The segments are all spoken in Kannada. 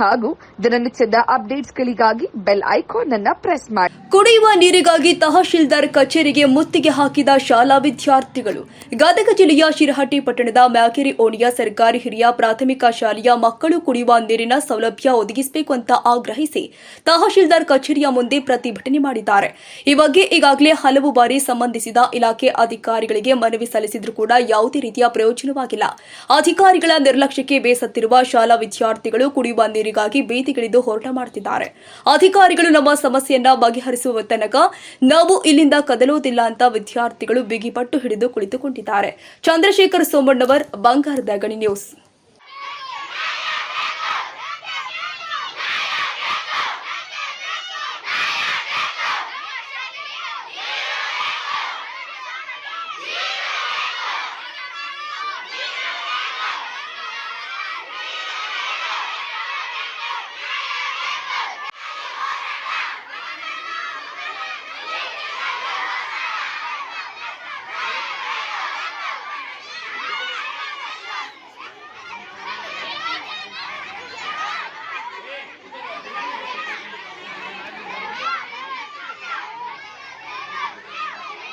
ಹಾಗೂ ದಿನನಿತ್ಯದ ಅಪ್ಡೇಟ್ಸ್ಗಳಿಗಾಗಿ ಬೆಲ್ ಐಕಾನ್ ಅನ್ನು ಪ್ರೆಸ್ ಮಾಡಿ. ಕುಡಿಯುವ ನೀರಿಗಾಗಿ ತಹಶೀಲ್ದಾರ್ ಕಚೇರಿಗೆ ಮುತ್ತಿಗೆ ಹಾಕಿದ ಶಾಲಾ ವಿದ್ಯಾರ್ಥಿಗಳು. ಗದಗ ಜಿಲ್ಲೆಯ ಶಿರಹಟ್ಟಿ ಪಟ್ಟಣದ ಮ್ಯಾಕೆರಿ ಓಣಿಯ ಸರ್ಕಾರಿ ಹಿರಿಯ ಪ್ರಾಥಮಿಕ ಶಾಲೆಯ ಮಕ್ಕಳು ಕುಡಿಯುವ ನೀರಿನ ಸೌಲಭ್ಯ ಒದಗಿಸಬೇಕು ಅಂತ ಆಗ್ರಹಿಸಿ ತಹಶೀಲ್ದಾರ್ ಕಚೇರಿಯ ಮುಂದೆ ಪ್ರತಿಭಟನೆ ಮಾಡಿದ್ದಾರೆ. ಈ ಬಗ್ಗೆ ಈಗಾಗಲೇ ಹಲವು ಬಾರಿ ಸಂಬಂಧಿಸಿದ ಇಲಾಖೆ ಅಧಿಕಾರಿಗಳಿಗೆ ಮನವಿ ಸಲ್ಲಿಸಿದ್ರೂ ಕೂಡ ಯಾವುದೇ ರೀತಿಯ ಪ್ರಯೋಜನವಾಗಿಲ್ಲ. ಅಧಿಕಾರಿಗಳ ನಿರ್ಲಕ್ಷ್ಯಕ್ಕೆ ಬೇಸತ್ತಿರುವ ಶಾಲಾ ವಿದ್ಯಾರ್ಥಿಗಳು ಕುಡಿಯುವ ನೀರಿಗಾಗಿ ಬೀದಿಗಿಳಿದು ಹೋರಾಟ ಮಾಡುತ್ತಿದ್ದಾರೆ. ಅಧಿಕಾರಿಗಳು ನಮ್ಮ ಸಮಸ್ಯೆಯನ್ನ ಬಗೆಹರಿಸುವ ತನಕ ನಾವು ಇಲ್ಲಿಂದ ಕದಲುವುದಿಲ್ಲ ಅಂತ ವಿದ್ಯಾರ್ಥಿಗಳು ಬಿಗಿಪಟ್ಟು ಹಿಡಿದು ಕುಳಿತುಕೊಂಡಿದ್ದಾರೆ. ಚಂದ್ರಶೇಖರ್ ಸೋಮಣ್ಣವರ್, ಬಂಗಾರದ ಗಣಿ ನ್ಯೂಸ್.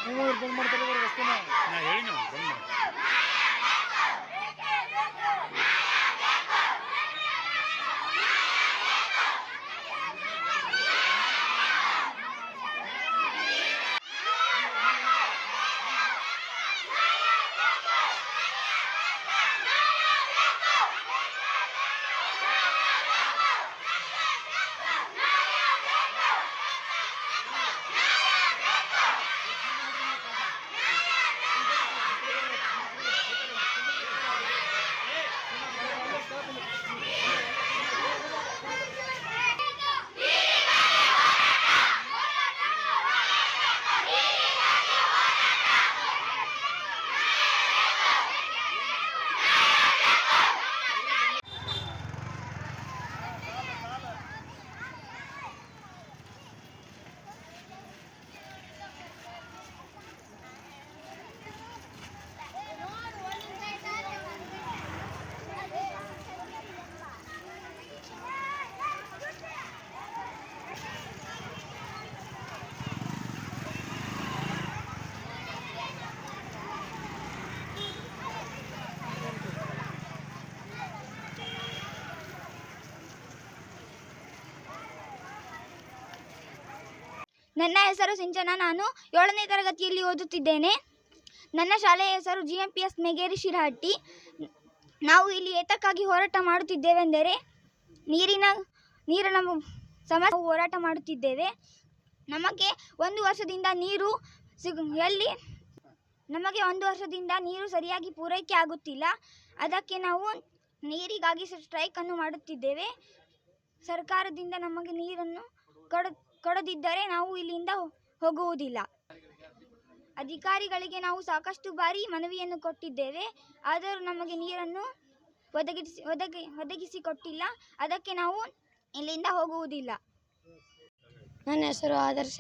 ನಾ ಹೇಳಿ ಬಂದ್ ಮಾಡು. ನನ್ನ ಹೆಸರು ಸಿಂಚನ. ನಾನು ಏಳನೇ ತರಗತಿಯಲ್ಲಿ ಓದುತ್ತಿದ್ದೇನೆ. ನನ್ನ ಶಾಲೆಯ ಹೆಸರು G M P S Megeri Shirahatti. ನಾವು ಇಲ್ಲಿ ಏತಕ್ಕಾಗಿ ಹೋರಾಟ ಮಾಡುತ್ತಿದ್ದೇವೆಂದರೆ ನೀರಿನ ನೀರಿನ ಸಮಸ್ಯೆ ಹೋರಾಟ ಮಾಡುತ್ತಿದ್ದೇವೆ. ನಮಗೆ ಒಂದು ವರ್ಷದಿಂದ ನೀರು ಸಿಗ, ಎಲ್ಲಿ? ನಮಗೆ ಒಂದು ವರ್ಷದಿಂದ ನೀರು ಸರಿಯಾಗಿ ಪೂರೈಕೆ ಆಗುತ್ತಿಲ್ಲ. ಅದಕ್ಕೆ ನಾವು ನೀರಿಗಾಗಿ ಸ್ಟ್ರೈಕನ್ನು ಮಾಡುತ್ತಿದ್ದೇವೆ. ಸರ್ಕಾರದಿಂದ ನಮಗೆ ನೀರನ್ನು ಕೊಡ ಕೊಡದಿದ್ದರೆ ನಾವು ಇಲ್ಲಿಂದ ಹೋಗುವುದಿಲ್ಲ. ಅಧಿಕಾರಿಗಳಿಗೆ ನಾವು ಸಾಕಷ್ಟು ಬಾರಿ ಮನವಿಯನ್ನು ಕೊಟ್ಟಿದ್ದೇವೆ. ಆದರೂ ನಮಗೆ ನೀರನ್ನು ಒದಗಿಸಿ, ಒದಗಿ, ಒದಗಿಸಿಕೊಟ್ಟಿಲ್ಲ. ಅದಕ್ಕೆ ನಾವು ಇಲ್ಲಿಂದ ಹೋಗುವುದಿಲ್ಲ. ನನ್ನ ಹೆಸರು ಆದರ್ಶ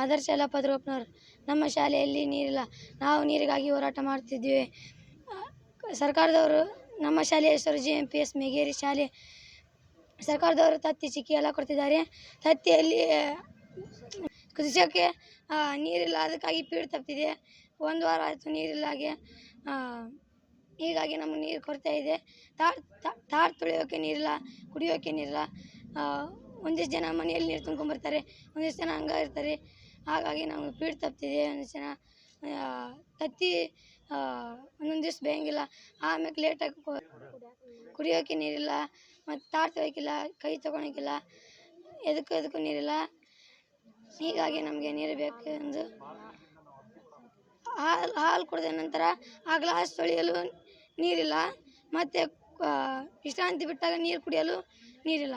ಆದರ್ಶ ಲಪದ್ರಪ್ಪನವ್ರು ನಮ್ಮ ಶಾಲೆಯಲ್ಲಿ ನೀರಿಲ್ಲ. ನಾವು ನೀರಿಗಾಗಿ ಹೋರಾಟ ಮಾಡ್ತಿದ್ದೀವಿ ಸರ್ಕಾರದವರು ನಮ್ಮ ಶಾಲೆಯ ಹೆಸರು G M P S Megeri ಶಾಲೆ. ಸರ್ಕಾರದವರು ತತ್ತಿ ಚಿಕ್ಕಿ ಎಲ್ಲ ಕೊಡ್ತಿದ್ದಾರೆ. ತತ್ತಿಯಲ್ಲಿ ಕುದಿಸೋಕ್ಕೆ ಆ, ನೀರಿಲ್ಲ ಅದಕ್ಕಾಗಿ ಪೀಡು ತಪ್ಪಿದೆ. ಒಂದು ವಾರ ಆಯಿತು ನೀರಿಲ್ಲ ಹಾಗೆ ಹೀಗಾಗಿ ನಮಗೆ ನೀರು ಕೊರತೆ ಇದೆ. ತಾಡ್ ತಾಡ್ ತೊಳೆಯೋಕ್ಕೆ ನೀರಿಲ್ಲ ಕುಡಿಯೋಕ್ಕೆ ನೀರಿಲ್ಲ. ಒಂದಿಷ್ಟು ಜನ ಮನೆಯಲ್ಲಿ ನೀರು ತುಂಬ್ಕೊಂಬರ್ತಾರೆ ಒಂದಿಷ್ಟು ಜನ ಹಂಗೆ ಇರ್ತಾರೆ. ಹಾಗಾಗಿ ನಮಗೆ ಪೀಡ್ ತಪ್ಪಿದೆ ಒಂದಿಷ್ಟು ಜನ. ತತ್ತಿ ಒಂದೊಂದು ದಿವ್ಸ ಬೇಯಂಗಿಲ್ಲ. ಆಮೇಲೆ ಲೇಟಾಗಿ ಕುಡಿಯೋಕ್ಕೆ ನೀರಿಲ್ಲ. ಮತ್ತು ತಾಟ್ ತೊಳೆಯೋಕ್ಕಿಲ್ಲ ಕೈ ತೊಗೊಳಕ್ಕಿಲ್ಲ ಎದಕ್ಕೂ ಎದಕ್ಕೂ ನೀರಿಲ್ಲ. ಹೀಗಾಗಿ ನಮಗೆ ನೀರು ಬೇಕು ಎಂದು ಹಾಲು ಹಾಲು ಕುಡಿದ ನಂತರ ಆ ಗ್ಲಾಸ್ ತೊಳೆಯಲು ನೀರಿಲ್ಲ. ಮತ್ತು ವಿಶ್ರಾಂತಿ ಬಿಟ್ಟಾಗ ನೀರು ಕುಡಿಯಲು ನೀರಿಲ್ಲ.